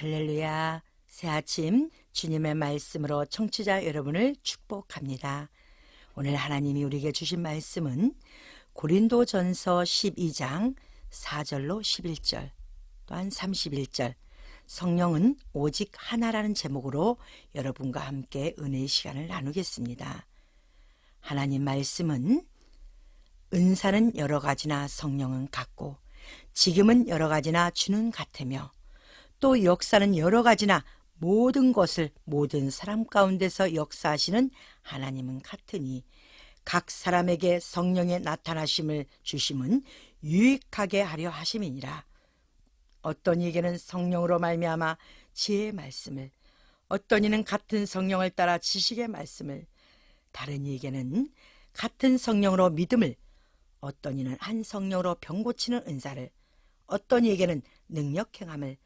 할렐루야. 새 아침 주님의 말씀으로 청취자 여러분을 축복합니다. 오늘 하나님이 우리에게 주신 말씀은 고린도 전서 12장 4절로 11절 또한 31절 성령은 오직 하나라는 제목으로 여러분과 함께 은혜의 시간을 나누겠습니다. 하나님 말씀은 은사는 여러 가지나 성령은 같고 지금은 여러 가지나 주는 같으며 또 역사는 여러 가지나 모든 것을 모든 사람 가운데서 역사하시는 하나님은 같으니 각 사람에게 성령의 나타나심을 주심은 유익하게 하려 하심이니라. 어떤 이에게는 성령으로 말미암아 지혜의 말씀을 어떤 이는 같은 성령을 따라 지식의 말씀을 다른 이에게는 같은 성령으로 믿음을 어떤 이는 한 성령으로 병 고치는 은사를 어떤 이에게는 능력 행함을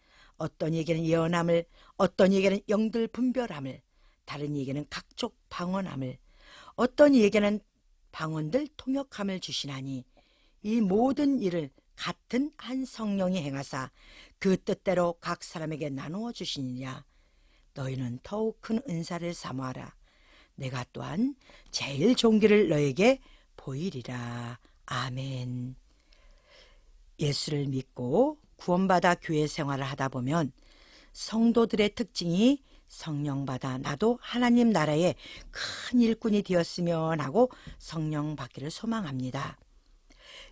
어떤 이에게는 예언함을 어떤 이에게는 영들 분별함을 다른 이에게는 각종 방언함을 어떤 이에게는 방언들 통역함을 주시나니 이 모든 일을 같은 한 성령이 행하사 그 뜻대로 각 사람에게 나누어 주시니라 너희는 더욱 큰 은사를 사모하라. 내가 또한 제일 종기를 너에게 보이리라. 아멘. 예수를 믿고 구원받아 교회 생활을 하다 보면 성도들의 특징이 성령받아 나도 하나님 나라의 큰 일꾼이 되었으면 하고 성령 받기를 소망합니다.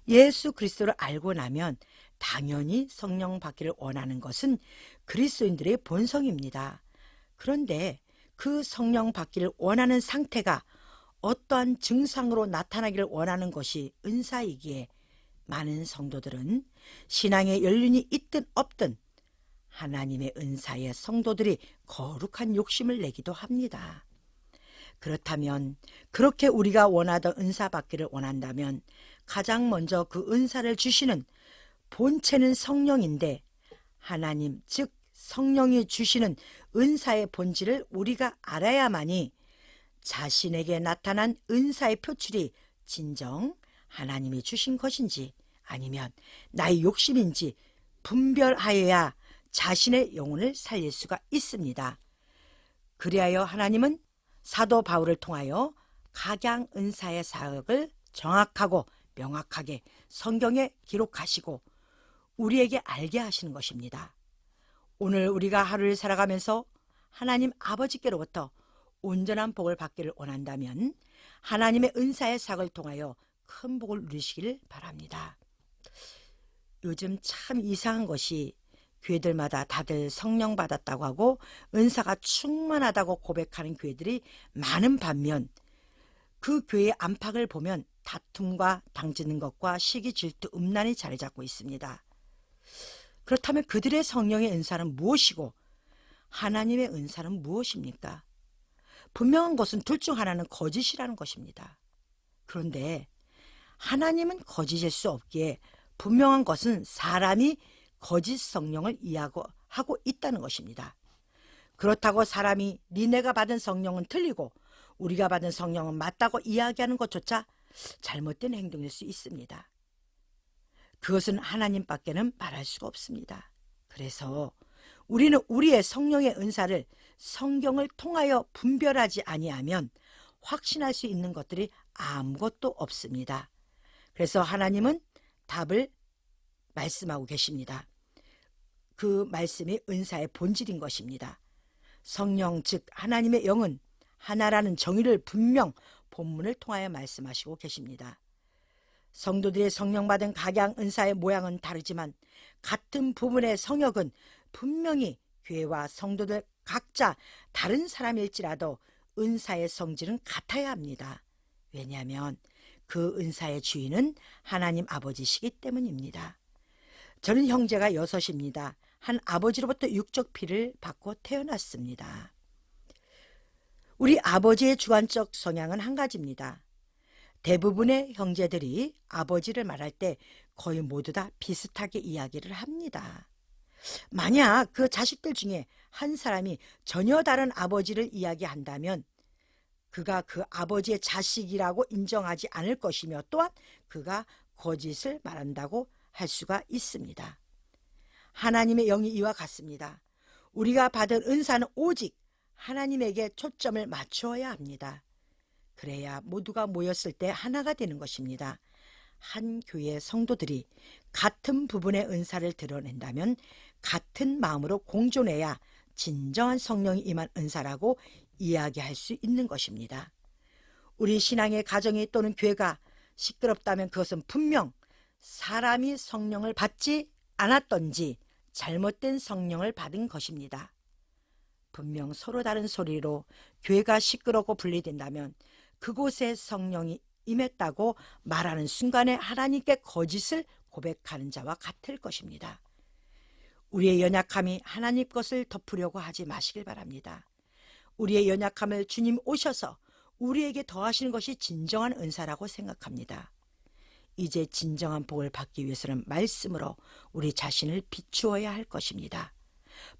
예수 그리스도를 알고 나면 당연히 성령 받기를 원하는 것은 그리스도인들의 본성입니다. 그런데 그 성령 받기를 원하는 상태가 어떠한 증상으로 나타나기를 원하는 것이 은사이기에 많은 성도들은 신앙의 연륜이 있든 없든 하나님의 은사에 성도들이 거룩한 욕심을 내기도 합니다. 그렇다면 그렇게 우리가 원하던 은사 받기를 원한다면 가장 먼저 그 은사를 주시는 본체는 성령인데 하나님 즉 성령이 주시는 은사의 본질을 우리가 알아야만이 자신에게 나타난 은사의 표출이 진정 하나님이 주신 것인지 아니면 나의 욕심인지 분별하여야 자신의 영혼을 살릴 수가 있습니다. 그리하여 하나님은 사도 바울을 통하여 각양 은사의 사역을 정확하고 명확하게 성경에 기록하시고 우리에게 알게 하시는 것입니다. 오늘 우리가 하루를 살아가면서 하나님 아버지께로부터 온전한 복을 받기를 원한다면 하나님의 은사의 사역을 통하여 큰 복을 누리시기를 바랍니다. 요즘 참 이상한 것이 교회들마다 다들 성령 받았다고 하고 은사가 충만하다고 고백하는 교회들이 많은 반면 그 교회의 안팎을 보면 다툼과 당지는 것과 시기 질투 음란이 자리 잡고 있습니다. 그렇다면 그들의 성령의 은사는 무엇이고 하나님의 은사는 무엇입니까? 분명한 것은 둘 중 하나는 거짓이라는 것입니다. 그런데 하나님은 거짓일 수 없기에 분명한 것은 사람이 거짓 성령을 이해하고 하고 있다는 것입니다. 그렇다고 사람이 니네가 받은 성령은 틀리고 우리가 받은 성령은 맞다고 이야기하는 것조차 잘못된 행동일 수 있습니다. 그것은 하나님밖에는 말할 수가 없습니다. 그래서 우리는 우리의 성령의 은사를 성경을 통하여 분별하지 아니하면 확신할 수 있는 것들이 아무것도 없습니다. 그래서 하나님은 답을 말씀하고 계십니다. 그 말씀이 은사의 본질인 것입니다. 성령 즉 하나님의 영은 하나라는 정의를 분명 본문을 통하여 말씀하시고 계십니다. 성도들의 성령 받은 각양 은사의 모양은 다르지만 같은 부분의 성역은 분명히 교회와 성도들 각자 다른 사람일지라도 은사의 성질은 같아야 합니다. 왜냐하면 그 은사의 주인은 하나님 아버지시기 때문입니다. 저는 형제가 여섯입니다. 한 아버지로부터 육적 피를 받고 태어났습니다. 우리 아버지의 주관적 성향은 한 가지입니다. 대부분의 형제들이 아버지를 말할 때 거의 모두 다 비슷하게 이야기를 합니다. 만약 그 자식들 중에 한 사람이 전혀 다른 아버지를 이야기한다면 그가 그 아버지의 자식이라고 인정하지 않을 것이며 또한 그가 거짓을 말한다고 할 수가 있습니다. 하나님의 영이 이와 같습니다. 우리가 받은 은사는 오직 하나님에게 초점을 맞추어야 합니다. 그래야 모두가 모였을 때 하나가 되는 것입니다. 한 교회 성도들이 같은 부분의 은사를 드러낸다면 같은 마음으로 공존해야 진정한 성령이 임한 은사라고 이야기할 수 있는 것입니다. 우리 신앙의 가정이 또는 교회가 시끄럽다면 그것은 분명 사람이 성령을 받지 않았던지 잘못된 성령을 받은 것입니다. 분명 서로 다른 소리로 교회가 시끄럽고 분리된다면 그곳에 성령이 임했다고 말하는 순간에 하나님께 거짓을 고백하는 자와 같을 것입니다. 우리의 연약함이 하나님 것을 덮으려고 하지 마시길 바랍니다. 우리의 연약함을 주님 오셔서 우리에게 더하시는 것이 진정한 은사라고 생각합니다. 이제 진정한 복을 받기 위해서는 말씀으로 우리 자신을 비추어야 할 것입니다.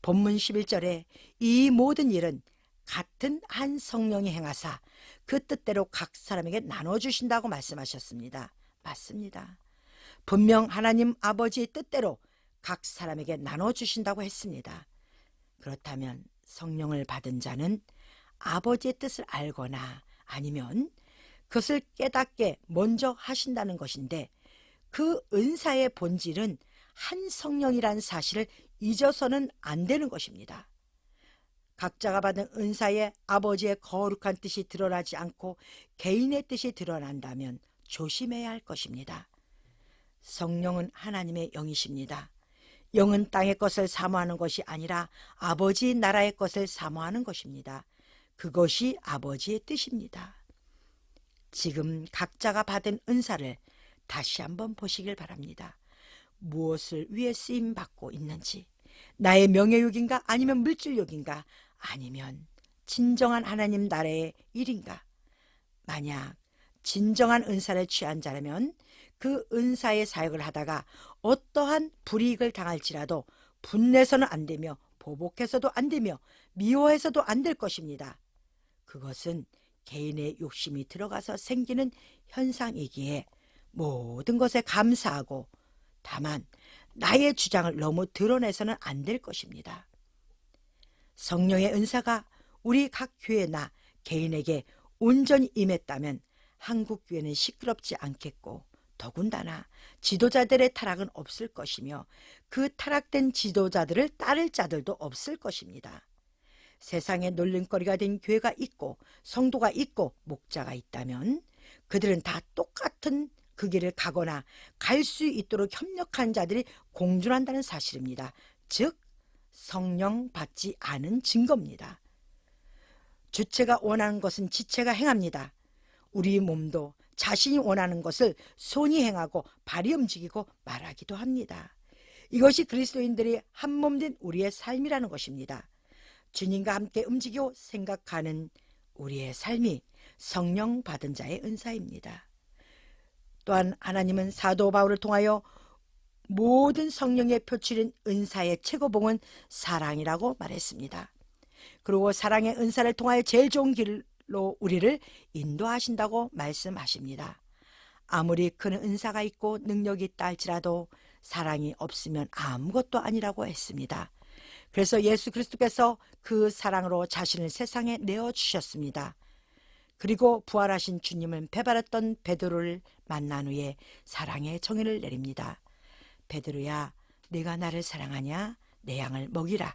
본문 11절에 이 모든 일은 같은 한 성령이 행하사 그 뜻대로 각 사람에게 나눠주신다고 말씀하셨습니다. 맞습니다. 분명 하나님 아버지의 뜻대로 각 사람에게 나눠주신다고 했습니다. 그렇다면 성령을 받은 자는 아버지의 뜻을 알거나 아니면 그것을 깨닫게 먼저 하신다는 것인데 그 은사의 본질은 한 성령이라는 사실을 잊어서는 안 되는 것입니다. 각자가 받은 은사에 아버지의 거룩한 뜻이 드러나지 않고 개인의 뜻이 드러난다면 조심해야 할 것입니다. 성령은 하나님의 영이십니다. 영은 땅의 것을 사모하는 것이 아니라 아버지 나라의 것을 사모하는 것입니다. 그것이 아버지의 뜻입니다. 지금 각자가 받은 은사를 다시 한번 보시길 바랍니다. 무엇을 위해 쓰임 받고 있는지, 나의 명예욕인가 아니면 물질욕인가 아니면 진정한 하나님 나라의 일인가? 만약 진정한 은사를 취한 자라면 그 은사의 사역을 하다가 어떠한 불이익을 당할지라도 분내서는 안 되며 보복해서도 안 되며 미워해서도 안 될 것입니다. 그것은 개인의 욕심이 들어가서 생기는 현상이기에 모든 것에 감사하고 다만 나의 주장을 너무 드러내서는 안 될 것입니다. 성령의 은사가 우리 각 교회나 개인에게 온전히 임했다면 한국 교회는 시끄럽지 않겠고 더군다나 지도자들의 타락은 없을 것이며 그 타락된 지도자들을 따를 자들도 없을 것입니다. 세상에 놀림거리가 된 교회가 있고 성도가 있고 목자가 있다면 그들은 다 똑같은 그 길을 가거나 갈 수 있도록 협력한 자들이 공존한다는 사실입니다. 즉 성령 받지 않은 증거입니다. 주체가 원하는 것은 지체가 행합니다. 우리 몸도 자신이 원하는 것을 손이 행하고 발이 움직이고 말하기도 합니다. 이것이 그리스도인들이 한 몸 된 우리의 삶이라는 것입니다. 주님과 함께 움직이고 생각하는 우리의 삶이 성령 받은 자의 은사입니다. 또한 하나님은 사도 바울을 통하여 모든 성령의 표출인 은사의 최고봉은 사랑이라고 말했습니다. 그리고 사랑의 은사를 통하여 제일 좋은 길 로 우리를 인도하신다고 말씀하십니다. 아무리 큰 은사가 있고 능력이 있다 할지라도 사랑이 없으면 아무것도 아니라고 했습니다. 그래서 예수 그리스도께서 그 사랑으로 자신을 세상에 내어 주셨습니다. 그리고 부활하신 주님은 배발했던 베드로를 만난 후에 사랑의 정의를 내립니다. 베드로야, 내가 나를 사랑하냐? 내 양을 먹이라.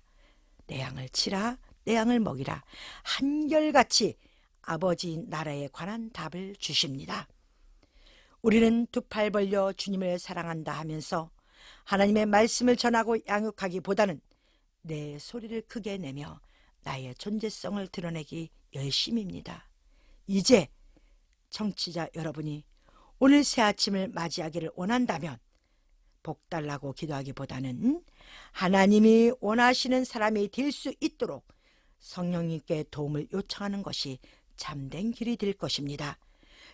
내 양을 치라. 내 양을 먹이라. 한결같이 아버지 나라에 관한 답을 주십니다. 우리는 두 팔 벌려 주님을 사랑한다 하면서 하나님의 말씀을 전하고 양육하기보다는 내 소리를 크게 내며 나의 존재성을 드러내기 열심입니다. 이제 청취자 여러분이 오늘 새 아침을 맞이하기를 원한다면 복 달라고 기도하기보다는 하나님이 원하시는 사람이 될 수 있도록 성령님께 도움을 요청하는 것이 참된 길이 될 것입니다.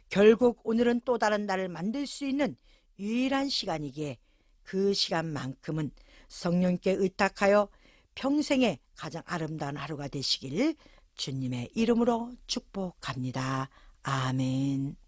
결국 오늘은 또 다른 날을 만들 수 있는 유일한 시간이기에 그 시간만큼은 성령께 의탁하여 평생의 가장 아름다운 하루가 되시길 주님의 이름으로 축복합니다. 아멘.